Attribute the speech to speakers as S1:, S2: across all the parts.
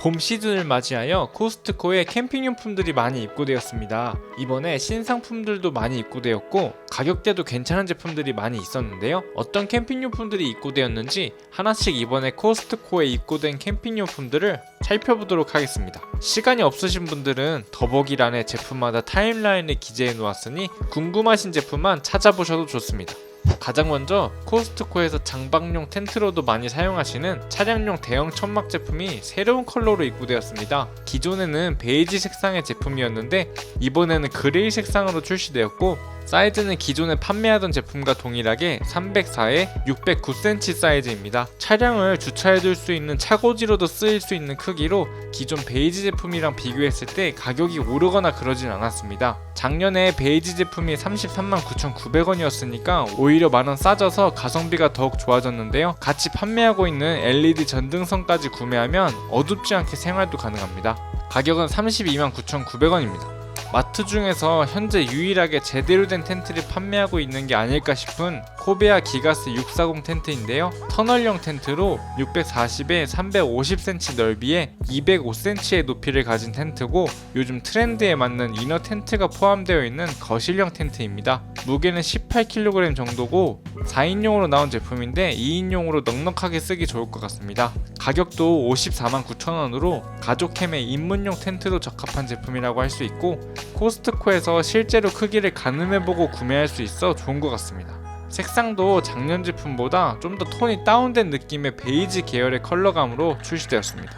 S1: 봄 시즌을 맞이하여 코스트코에 캠핑용품들이 많이 입고되었습니다. 이번에 신상품들도 많이 입고되었고 가격대도 괜찮은 제품들이 많이 있었는데요. 어떤 캠핑용품들이 입고되었는지 하나씩 이번에 코스트코에 입고된 캠핑용품들을 살펴보도록 하겠습니다. 시간이 없으신 분들은 더보기란에 제품마다 타임라인을 기재해 놓았으니 궁금하신 제품만 찾아보셔도 좋습니다. 가장 먼저 코스트코에서 장박용 텐트로도 많이 사용하시는 차량용 대형 천막 제품이 새로운 컬러로 입고되었습니다. 기존에는 베이지 색상의 제품이었는데 이번에는 그레이 색상으로 출시되었고 사이즈는 기존에 판매하던 제품과 동일하게 304에 609cm 사이즈입니다. 차량을 주차해둘 수 있는 차고지로도 쓰일 수 있는 크기로 기존 베이지 제품이랑 비교했을 때 가격이 오르거나 그러진 않았습니다. 작년에 베이지 제품이 33만 9,900원이었으니까 오히려 만원 싸져서 가성비가 더욱 좋아졌는데요. 같이 판매하고 있는 LED 전등선까지 구매하면 어둡지 않게 생활도 가능합니다. 가격은 32만 9,900원입니다. 마트 중에서 현재 유일하게 제대로 된 텐트를 판매하고 있는 게 아닐까 싶은 코베아 기가스 640 텐트인데요. 터널형 텐트로 640에 350cm 넓이에 205cm의 높이를 가진 텐트고 요즘 트렌드에 맞는 이너 텐트가 포함되어 있는 거실형 텐트입니다. 무게는 18kg 정도고 4인용으로 나온 제품인데 2인용으로 넉넉하게 쓰기 좋을 것 같습니다. 가격도 54만 9천원으로 가족 캠에 입문용 텐트로 적합한 제품이라고 할 수 있고 코스트코에서 실제로 크기를 가늠해보고 구매할 수 있어 좋은 것 같습니다. 색상도 작년 제품보다 좀 더 톤이 다운된 느낌의 베이지 계열의 컬러감으로 출시되었습니다.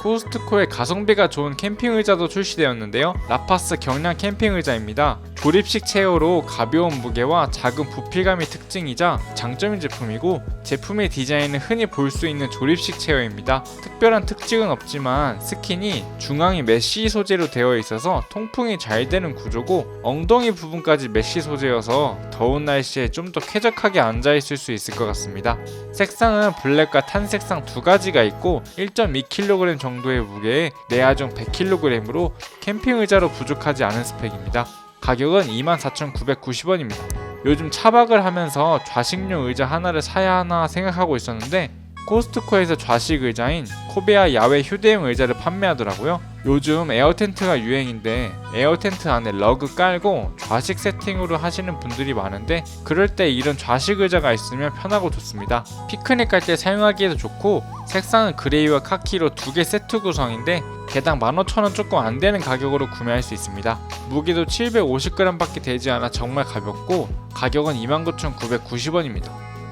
S1: 코스트코의 가성비가 좋은 캠핑 의자도 출시되었는데요. 라파스 경량 캠핑 의자입니다. 조립식 체어로 가벼운 무게와 작은 부피감이 특징이자 장점인 제품이고 제품의 디자인은 흔히 볼 수 있는 조립식 체어입니다. 특별한 특징은 없지만 스킨이 중앙이 메쉬 소재로 되어 있어서 통풍이 잘 되는 구조고 엉덩이 부분까지 메쉬 소재여서 더운 날씨에 좀 더 쾌적하게 앉아 있을 수 있을 것 같습니다. 색상은 블랙과 탄 색상 두 가지가 있고 1.2kg 정도의 무게에 내하중 100kg으로 캠핑 의자로 부족하지 않은 스펙입니다. 가격은 24,990원입니다. 요즘 차박을 하면서 좌식용 의자 하나를 사야 하나 생각하고 있었는데 코스트코에서 좌식 의자인 코베아 야외 휴대용 의자를 판매하더라고요. 요즘 에어 텐트가 유행인데 에어 텐트 안에 러그 깔고 좌식 세팅으로 하시는 분들이 많은데 그럴 때 이런 좌식 의자가 있으면 편하고 좋습니다. 피크닉 갈 때 사용하기에도 좋고 색상은 그레이와 카키로 두 개 세트 구성인데 개당 15,000원 조금 안 되는 가격으로 구매할 수 있습니다. 무게도 750g밖에 되지 않아 정말 가볍고 가격은 29,990원입니다.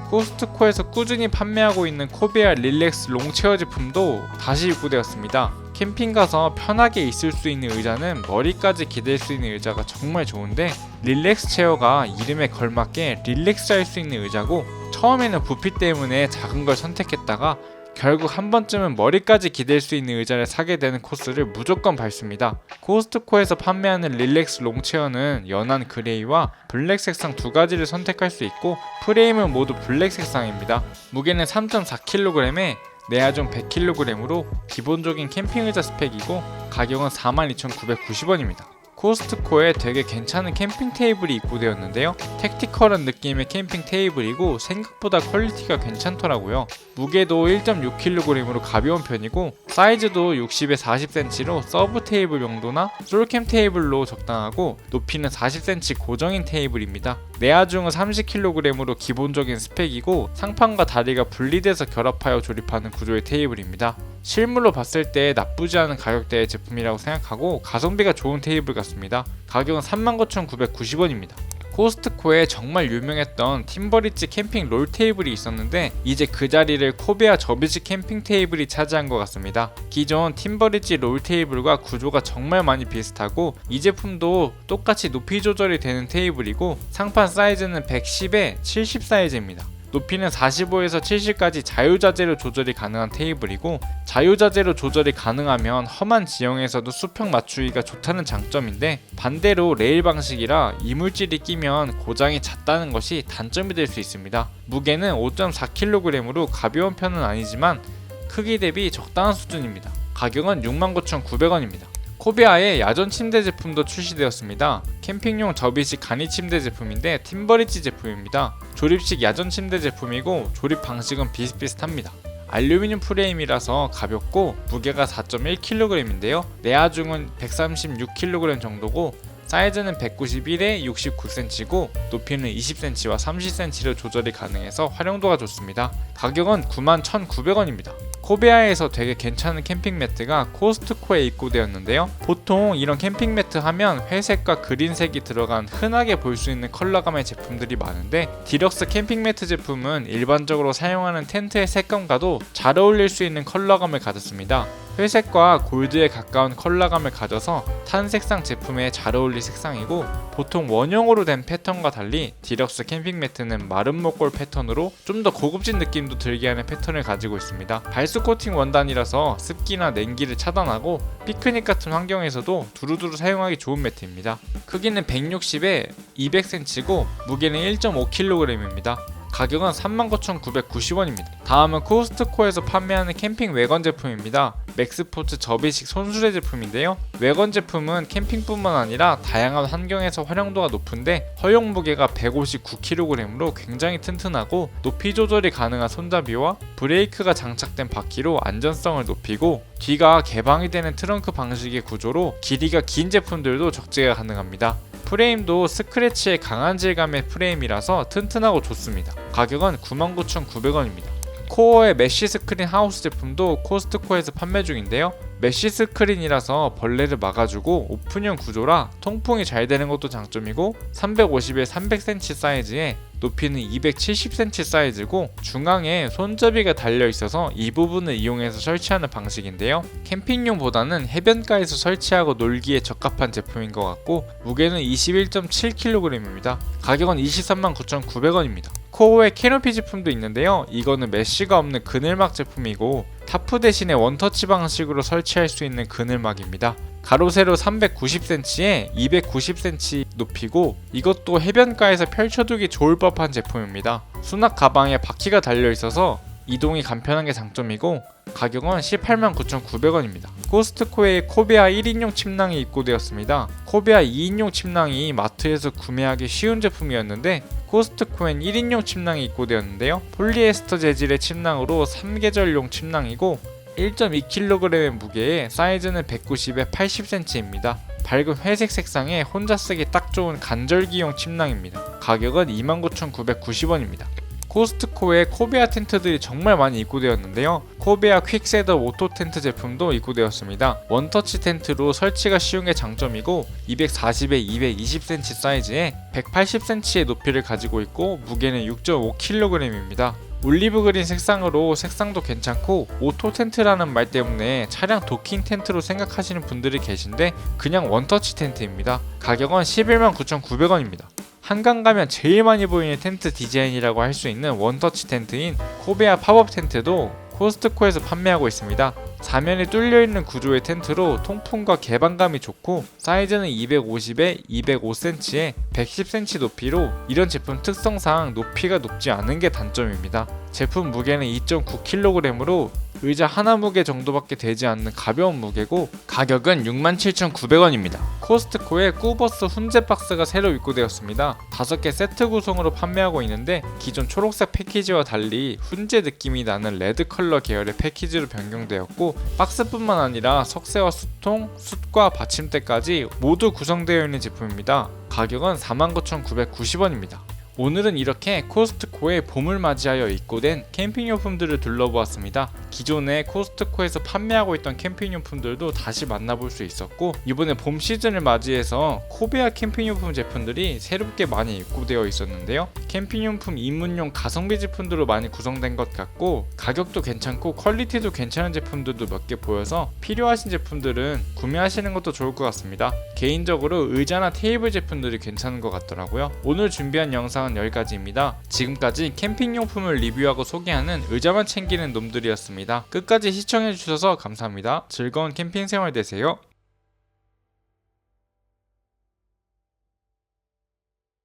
S1: 코스트코에서 꾸준히 판매하고 있는 코베아 릴렉스 롱체어 제품도 다시 입고되었습니다. 캠핑 가서 편하게 있을 수 있는 의자는 머리까지 기댈 수 있는 의자가 정말 좋은데 릴렉스 체어가 이름에 걸맞게 릴렉스 할 수 있는 의자고 처음에는 부피 때문에 작은 걸 선택했다가 결국 한 번쯤은 머리까지 기댈 수 있는 의자를 사게 되는 코스를 무조건 밟습니다. 코스트코에서 판매하는 릴렉스 롱체어는 연한 그레이와 블랙 색상 두 가지를 선택할 수 있고 프레임은 모두 블랙 색상입니다. 무게는 3.4kg에 내하중 100kg으로 기본적인 캠핑 의자 스펙이고 가격은 42,990원입니다. 코스트코에 되게 괜찮은 캠핑 테이블이 입고되었는데요. 택티컬한 느낌의 캠핑 테이블이고 생각보다 퀄리티가 괜찮더라고요. 무게도 1.6kg으로 가벼운 편이고 사이즈도 60에 40cm로 서브 테이블 용도나 솔캠 테이블로 적당하고 높이는 40cm 고정인 테이블입니다. 내하중은 30kg으로 기본적인 스펙이고 상판과 다리가 분리돼서 결합하여 조립하는 구조의 테이블입니다. 실물로 봤을 때 나쁘지 않은 가격대의 제품이라고 생각하고 가성비가 좋은 테이블 같습니다. 가격은 39,990원입니다. 코스트코에 정말 유명했던 팀버리지 캠핑 롤 테이블이 있었는데 이제 그 자리를 코베아 접이식 캠핑 테이블이 차지한 것 같습니다. 기존 팀버리지 롤 테이블과 구조가 정말 많이 비슷하고 이 제품도 똑같이 높이 조절이 되는 테이블이고 상판 사이즈는 110에 70 사이즈입니다. 높이는 45에서 70까지 자유자재로 조절이 가능한 테이블이고 자유자재로 조절이 가능하면 험한 지형에서도 수평 맞추기가 좋다는 장점인데 반대로 레일 방식이라 이물질이 끼면 고장이 잦다는 것이 단점이 될 수 있습니다. 무게는 5.4kg으로 가벼운 편은 아니지만 크기 대비 적당한 수준입니다. 가격은 69,900원입니다. 코비아의 야전 침대 제품도 출시되었습니다. 캠핑용 접이식 간이 침대 제품인데 팀버리지 제품입니다. 조립식 야전 침대 제품이고 조립 방식은 비슷비슷합니다. 알루미늄 프레임이라서 가볍고 무게가 4.1kg인데요. 내하중은 136kg 정도고 사이즈는 191에 69cm고 높이는 20cm와 30cm로 조절이 가능해서 활용도가 좋습니다. 가격은 91,900원입니다. 코베아에서 되게 괜찮은 캠핑 매트가 코스트코에 입고되었는데요. 보통 이런 캠핑 매트 하면 회색과 그린색이 들어간 흔하게 볼 수 있는 컬러감의 제품들이 많은데 디럭스 캠핑 매트 제품은 일반적으로 사용하는 텐트의 색감과도 잘 어울릴 수 있는 컬러감을 가졌습니다. 회색과 골드에 가까운 컬러감을 가져서 탄 색상 제품에 잘 어울릴 색상이고 보통 원형으로 된 패턴과 달리 디럭스 캠핑 매트는 마른 목골 패턴으로 좀 더 고급진 느낌도 들게 하는 패턴을 가지고 있습니다. 발수 코팅 원단이라서 습기나 냉기를 차단하고 피크닉 같은 환경에서도 두루두루 사용하기 좋은 매트입니다. 크기는 160에 200cm고 무게는 1.5kg입니다. 가격은 39,990원입니다. 다음은 코스트코에서 판매하는 캠핑 외건 제품입니다. 맥스포츠 접이식 손수레 제품인데요. 외건 제품은 캠핑뿐만 아니라 다양한 환경에서 활용도가 높은데 허용 무게가 159kg으로 굉장히 튼튼하고 높이 조절이 가능한 손잡이와 브레이크가 장착된 바퀴로 안전성을 높이고 뒤가 개방이 되는 트렁크 방식의 구조로 길이가 긴 제품들도 적재가 가능합니다. 프레임도 스크래치의 강한 질감의 프레임이라서 튼튼하고 좋습니다. 가격은 99,900원입니다. 코어의 메쉬 스크린 하우스 제품도 코스트코에서 판매 중인데요. 메쉬 스크린이라서 벌레를 막아주고 오픈형 구조라 통풍이 잘 되는 것도 장점이고 350에 300cm 사이즈에 높이는 270cm 사이즈고 중앙에 손잡이가 달려 있어서 이 부분을 이용해서 설치하는 방식인데요. 캠핑용보다는 해변가에서 설치하고 놀기에 적합한 제품인 것 같고 무게는 21.7kg입니다. 가격은 239,900원입니다. 코어의 캐노피 제품도 있는데요. 이거는 메쉬가 없는 그늘막 제품이고 타프 대신에 원터치 방식으로 설치할 수 있는 그늘막입니다. 가로 세로 390cm에 290cm 높이고 이것도 해변가에서 펼쳐두기 좋을 법한 제품입니다. 수납 가방에 바퀴가 달려 있어서 이동이 간편한 게 장점이고 가격은 189,900원입니다. 코스트코에 코베아 1인용 침낭이 입고되었습니다. 코베아 2인용 침낭이 마트에서 구매하기 쉬운 제품이었는데 코스트코엔 1인용 침낭이 입고되었는데요. 폴리에스터 재질의 침낭으로 3계절용 침낭이고 1.2kg의 무게에 사이즈는 190에 80cm입니다. 밝은 회색 색상에 혼자 쓰기 딱 좋은 간절기용 침낭입니다. 가격은 29,990원입니다. 코스트코에 코베아 텐트들이 정말 많이 입고되었는데요. 코베아 퀵셋업 오토 텐트 제품도 입고되었습니다. 원터치 텐트로 설치가 쉬운 게 장점이고 240에 220cm 사이즈에 180cm의 높이를 가지고 있고 무게는 6.5kg입니다. 올리브 그린 색상으로 색상도 괜찮고 오토 텐트라는 말 때문에 차량 도킹 텐트로 생각하시는 분들이 계신데 그냥 원터치 텐트입니다. 가격은 11만 9,900원입니다. 한강 가면 제일 많이 보이는 텐트 디자인이라고 할 수 있는 원터치 텐트인 코베아 팝업 텐트도 코스트코에서 판매하고 있습니다. 사면이 뚫려 있는 구조의 텐트로 통풍과 개방감이 좋고 사이즈는 250에 205cm에 110cm 높이로 이런 제품 특성상 높이가 높지 않은 게 단점입니다. 제품 무게는 2.9kg으로 의자 하나 무게 정도밖에 되지 않는 가벼운 무게고 가격은 67,900원입니다. 코스트코에 꾸버스 훈제 박스가 새로 입고되었습니다. 5개 세트 구성으로 판매하고 있는데 기존 초록색 패키지와 달리 훈제 느낌이 나는 레드 컬러 계열의 패키지로 변경되었고 박스뿐만 아니라 석쇠와 수통, 숯과 받침대까지 모두 구성되어 있는 제품입니다. 가격은 49,990원입니다. 오늘은 이렇게 코스트코에 봄을 맞이하여 입고된 캠핑용품들을 둘러보았습니다. 기존에 코스트코에서 판매하고 있던 캠핑용품들도 다시 만나볼 수 있었고 이번에 봄 시즌을 맞이해서 코베아 캠핑용품 제품들이 새롭게 많이 입고되어 있었는데요. 캠핑용품 입문용 가성비 제품들로 많이 구성된 것 같고 가격도 괜찮고 퀄리티도 괜찮은 제품들도 몇 개 보여서 필요하신 제품들은 구매하시는 것도 좋을 것 같습니다. 개인적으로 의자나 테이블 제품들이 괜찮은 것 같더라고요. 오늘 준비한 영상은 여기까지입니다. 지금까지 캠핑용품을 리뷰하고 소개하는 의자만 챙기는 놈들이었습니다. 끝까지 시청해주셔서 감사합니다. 즐거운 캠핑 생활 되세요.